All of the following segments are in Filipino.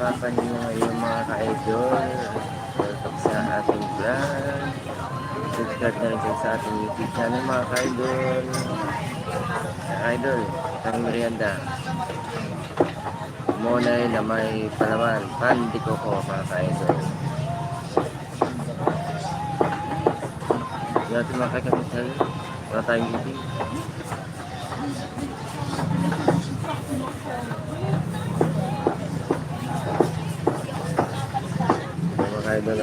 napapansin nyo ngayon mga ka-idol. Welcome sa ating vlog. Subscribe na rin sa ating YouTube channel mga ka-idol. Ka-idol, isang merienda. Monay na may palaman. Pandi ko mga ka-idol. Hindi natin makakamisal. Wala tayong ibig. Ka-idol.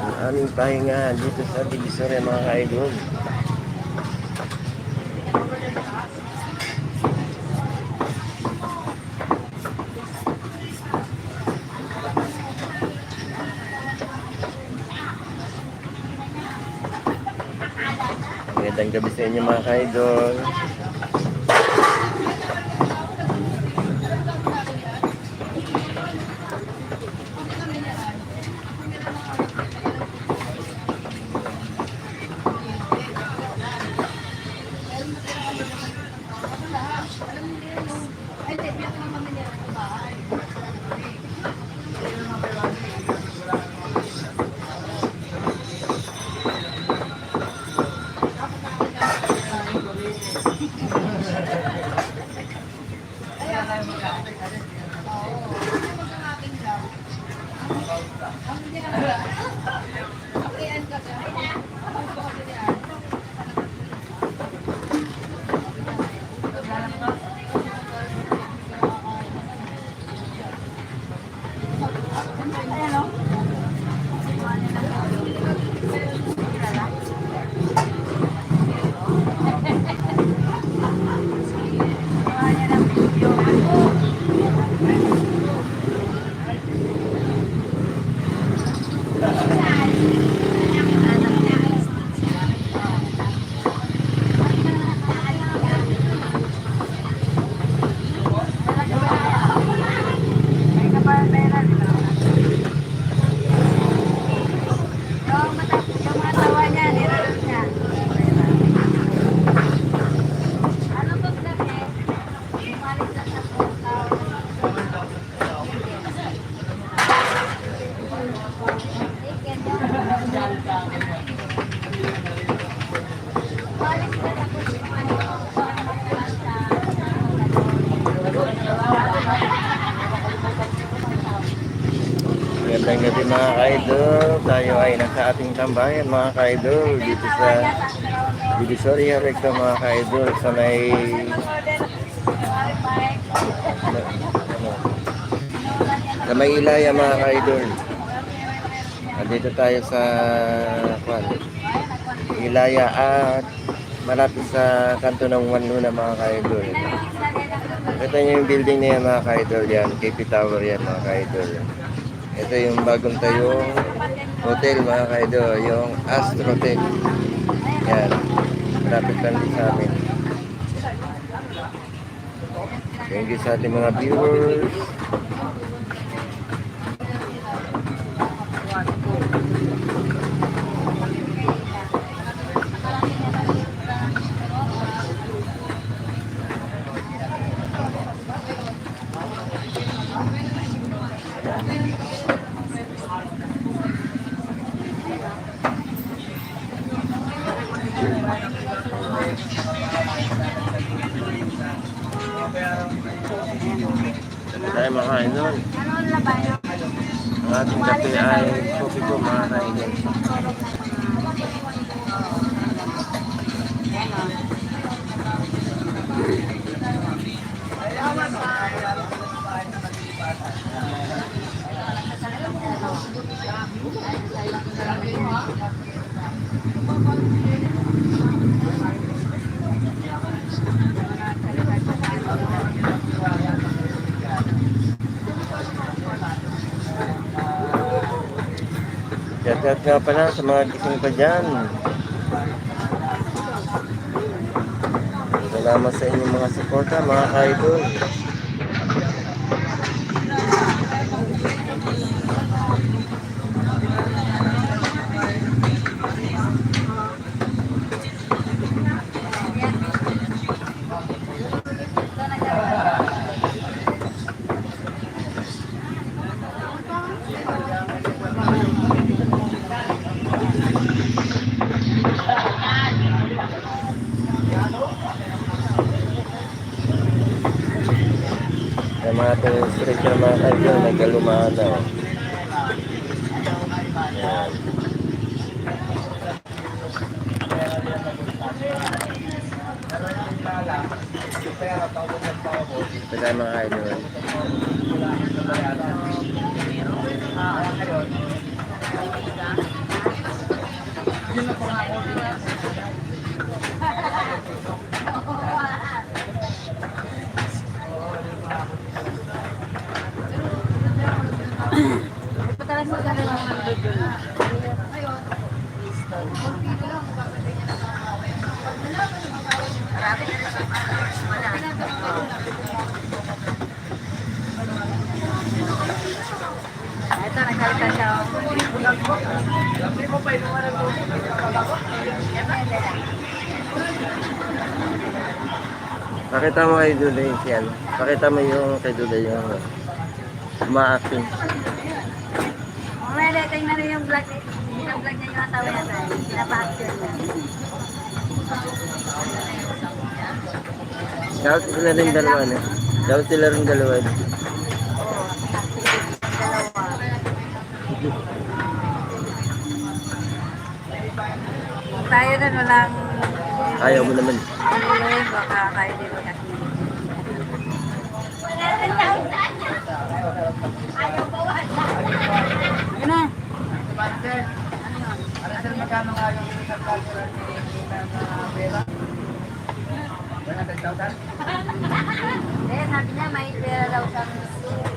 Ang aming pahinga dito sa Divisoria mga ka-idol. Magandang gabi sa inyo mga ka-idol. Magandang gabi mga ka-idol. Tayo ay nasa ating tambayan mga ka-idol dito sa Divisoria Recto mga ka-idol sa may sa may Ilaya mga ka-idol. Nandito tayo sa kwan, Ilaya at malapit sa kanto ng Wanluna mga ka-idol. Ito yung building na yan mga ka-idol yan, KP Tower yan mga ka-idol. Ito yung bagong tayong hotel mga kaido, yung Astrotel. Yan. Malapit lang din sa amin. Thank you sa ating mga viewers. Tayo mga kaidol. Ang ating kape ay kopi ko mga kaidol. Shout nga pala sa mga gising pa dyan. Salamat sa inyong mga suporta, mga kaidol. Kaidol, may kalumaan na. oh. Ayan. Ito tayo mga kaidol. Patalas mo ka na lang ang doon. Ito, nagkalita siya. Pakita mo kay Duday yan. Pakita mo yung kay Duday yung umaaking. Tingnan niyo yung vlog. Yung vlog niya yung asawa niya tayo. Pinapa-action niya. Dapat sila rin dalawa no? Dapat sila rin dalawa. Tayo na walang Ayaw mo naman. Tuloy, baka tayo din mag Ayun Hindi, sabi niya may pera daw sa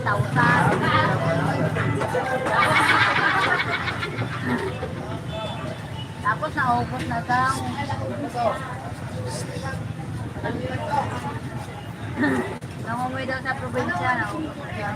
tautan. Tapos naubos na daw. Nangungoy daw sa probinsya. Naubos na siya.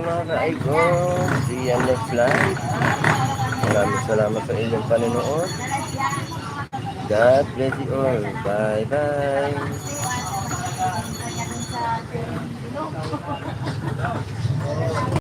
watching mga ka-Aigo. See you. Maraming salamat sa inyong panonood. God bless you all. Bye-bye.